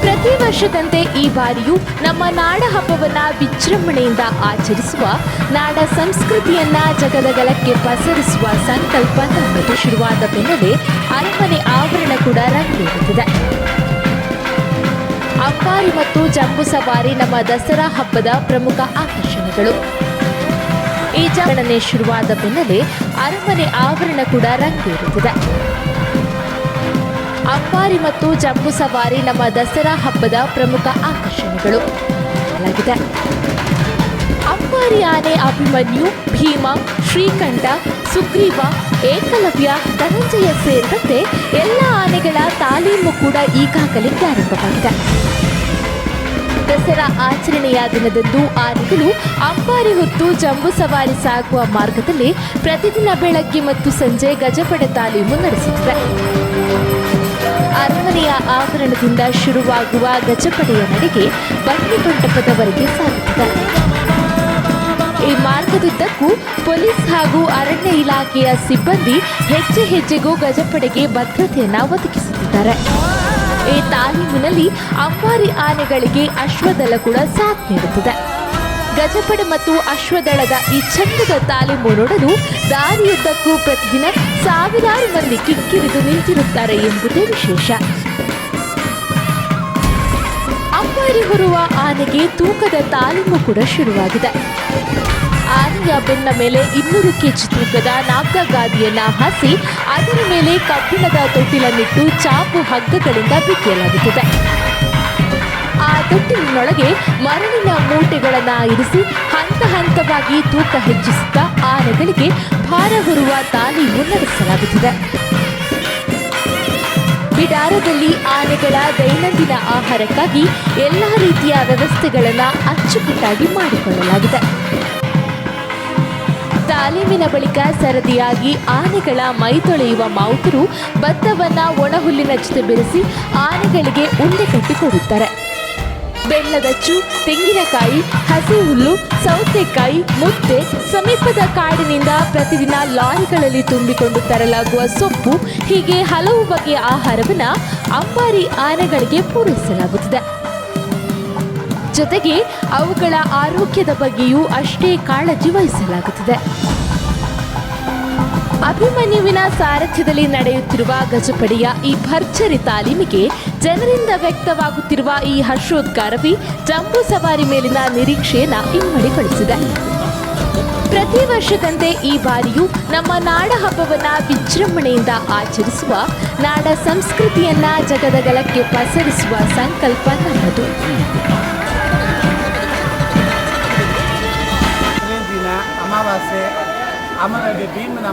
ಪ್ರತಿ ವರ್ಷದಂತೆ ಈ ಬಾರಿಯೂ ನಮ್ಮ ನಾಡ ಹಬ್ಬವನ್ನ ವಿಜೃಂಭಣೆಯಿಂದ ಆಚರಿಸುವ, ನಾಡ ಸಂಸ್ಕೃತಿಯನ್ನ ಜಗದಗಲಕ್ಕೆ ಪಸರಿಸುವ ಸಂಕಲ್ಪ ನಮ್ಮದು ಶುರುವಾದ ಬೆನ್ನಲ್ಲೇ ಅರಮನೆ ಆವರಣ ಕೂಡ ರಂಗೇರುತ್ತಿದೆ ಅಂಬಾರಿ ಮತ್ತು ಜಂಬೂ ಸವಾರಿ ನಮ್ಮ ದಸರಾ ಹಬ್ಬದ ಪ್ರಮುಖ ಆಕರ್ಷಣೆಗಳು. ಈ ಜಾಗರಣೆ ಶುರುವಾದ ಬೆನ್ನಲ್ಲೇ ಅರಮನೆ ಆವರಣ ಕೂಡ ರಂಗೇರುತ್ತಿದೆ ಅಂಬಾರಿ ಮತ್ತು ಜಂಬೂ ಸವಾರಿ ನಮ್ಮ ದಸರಾ ಹಬ್ಬದ ಪ್ರಮುಖ ಆಕರ್ಷಣೆಗಳು. ಆಗಿದೆ ಅಂಬಾರಿ ಆನೆ ಅಭಿಮನ್ಯು, ಭೀಮ, ಶ್ರೀಕಂಠ, ಸುಗ್ರೀವ, ಏಕಲವ್ಯ, ಧನಂಜಯ ಸೇರಿದಂತೆ ಎಲ್ಲ ಆನೆಗಳ ತಾಲೀಮು ಕೂಡ ಈಗಾಗಲೇ ಪ್ರಾರಂಭವಾಗಿದೆ. ದಸರಾ ಆಚರಣೆಯ ದಿನದಂದು ಆನೆಗಳು ಅಂಬಾರಿ ಹೊತ್ತು ಜಂಬೂ ಸವಾರಿ ಸಾಗುವ ಮಾರ್ಗದಲ್ಲಿ ಪ್ರತಿದಿನ ಬೆಳಗ್ಗೆ ಮತ್ತು ಸಂಜೆ ಗಜಪಡೆ ತಾಲೀಮು ನಡೆಸುತ್ತಿದೆ ಅರಮನೆಯ ಆವರಣದಿಂದ ಶುರುವಾಗುವ ಗಜಪಡೆಯ ನಡೆಗೆ ಬನ್ನಿ ಮಂಟಪದವರೆಗೆ ಸಾಗುತ್ತಿದೆ. ಈ ಮಾರ್ಗದುದ್ದಕ್ಕೂ ಪೊಲೀಸ್ ಹಾಗೂ ಅರಣ್ಯ ಇಲಾಖೆಯ ಸಿಬ್ಬಂದಿ ಹೆಜ್ಜೆ ಹೆಜ್ಜೆಗೂ ಗಜಪಡೆಗೆ ಭದ್ರತೆಯನ್ನ ಒದಗಿಸುತ್ತಿದ್ದಾರೆ. ಈ ತಾಲೀಮಿನಲ್ಲಿ ಅಂಬಾರಿ ಆನೆಗಳಿಗೆ ಅಶ್ವದಳ ಕೂಡ ಸಾಥ್ ನೀಡುತ್ತದೆ. ಗಜಪಡೆ ಮತ್ತು ಅಶ್ವದಳದ ಈ ಚಂದದ ತಾಲೀಮು ನೋಡಲು ದಾರಿಯುದ್ದಕ್ಕೂ ಪ್ರತಿದಿನ ಸಾವಿರಾರು ಮಂದಿ ಕಿಕ್ಕಿರಿದು ನಿಂತಿರುತ್ತಾರೆ ಎಂಬುದೇ ವಿಶೇಷ. ಅಂಬಾರಿ ಹೊರುವ ಆನೆಗೆ ತೂಕದ ತಾಲೀಮು ಕೂಡ ಶುರುವಾಗಿದೆ. ಆನೆಯ ಬೆನ್ನ ಮೇಲೆ ಇನ್ನೂರು ಕೆಜಿ ತೂಕದ ನಾಗ ಗಾದಿಯನ್ನ ಹಾಸಿ ಅದರ ಮೇಲೆ ಕಬ್ಬಿಣದ ತೊಟ್ಟಿಲನ್ನಿಟ್ಟು ಚಾಪು ಹಗ್ಗಗಳಿಂದ ಬಿಗಿಯಲಾಗುತ್ತದೆ. ತೊಟ್ಟಿಲಿನೊಳಗೆ ಮರಳಿನ ಮೂಟೆಗಳನ್ನು ಇರಿಸಿ ಹಂತ ಹಂತವಾಗಿ ತೂಕ ಹೆಚ್ಚಿಸುತ್ತಾ ಆನೆಗಳಿಗೆ ಭಾರ ಹೊರುವ ತಾಲೀಮು ನಡೆಸಲಾಗುತ್ತಿದೆ. ಬಿಡಾರದಲ್ಲಿ ಆನೆಗಳ ದೈನಂದಿನ ಆಹಾರಕ್ಕಾಗಿ ಎಲ್ಲ ರೀತಿಯ ವ್ಯವಸ್ಥೆಗಳನ್ನು ಅಚ್ಚುಕಟ್ಟಾಗಿ ಮಾಡಿಕೊಳ್ಳಲಾಗಿದೆ. ತಾಲೀಮಿನ ಬಳಿಕ ಸರದಿಯಾಗಿ ಆನೆಗಳ ಮೈ ತೊಳೆಯುವ ಮಾವುತರು ಭತ್ತವನ್ನು ಒಣಹುಲ್ಲಿನ ಜೊತೆ ಬೆರೆಸಿ ಆನೆಗಳಿಗೆ ಉಂಡೆ ಕಟ್ಟಿಕೊಡುತ್ತಾರೆ ಬೆಲ್ಲದಚ್ಚು ತೆಂಗಿನಕಾಯಿ ಹಸಿ ಹುಲ್ಲು ಸೌತೆಕಾಯಿ, ಮುದ್ದೆ ಸಮೀಪದ ಕಾಡಿನಿಂದ ಪ್ರತಿದಿನ ಲಾರಿಗಳಲ್ಲಿ ತುಂಬಿಕೊಂಡು ತರಲಾಗುವ ಸೊಪ್ಪು, ಹೀಗೆ ಹಲವು ಬಗೆಯ ಆಹಾರವನ್ನು ಅಂಬಾರಿ ಆನೆಗಳಿಗೆ ಪೂರೈಸಲಾಗುತ್ತದೆ. ಜೊತೆಗೆ ಅವುಗಳ ಆರೋಗ್ಯದ ಬಗ್ಗೆಯೂ ಅಷ್ಟೇ ಕಾಳಜಿ ವಹಿಸಲಾಗುತ್ತದೆ. ಅಭಿಮನ್ಯುವಿನ ಸಾರಥ್ಯದಲ್ಲಿ ನಡೆಯುತ್ತಿರುವ ಗಜಪಡೆಯ ಈ ಭರ್ಜರಿ ತಾಲೀಮಿಗೆ ಜನರಿಂದ ವ್ಯಕ್ತವಾಗುತ್ತಿರುವ ಈ ಹರ್ಷೋದ್ಗಾರವಿ ಜಂಬೂ ಸವಾರಿ ಮೇಲಿನ ನಿರೀಕ್ಷೆಯನ್ನು ಇಮ್ಮಡಿಗೊಳಿಸಿದೆ ಪ್ರತಿ ವರ್ಷದಂತೆ ಈ ಬಾರಿಯೂ ನಮ್ಮ ನಾಡ ಹಬ್ಬವನ್ನ ವಿಜೃಂಭಣೆಯಿಂದ ಆಚರಿಸುವ ನಾಡ ಸಂಸ್ಕೃತಿಯನ್ನ ಜಗದಗಲಕ್ಕೆ ಪಸರಿಸುವ ಸಂಕಲ್ಪ ನಮ್ಮದು ಅಮಾವಾಸ್ಯೆ ಆಮೇಲೆ ಭೀಮನ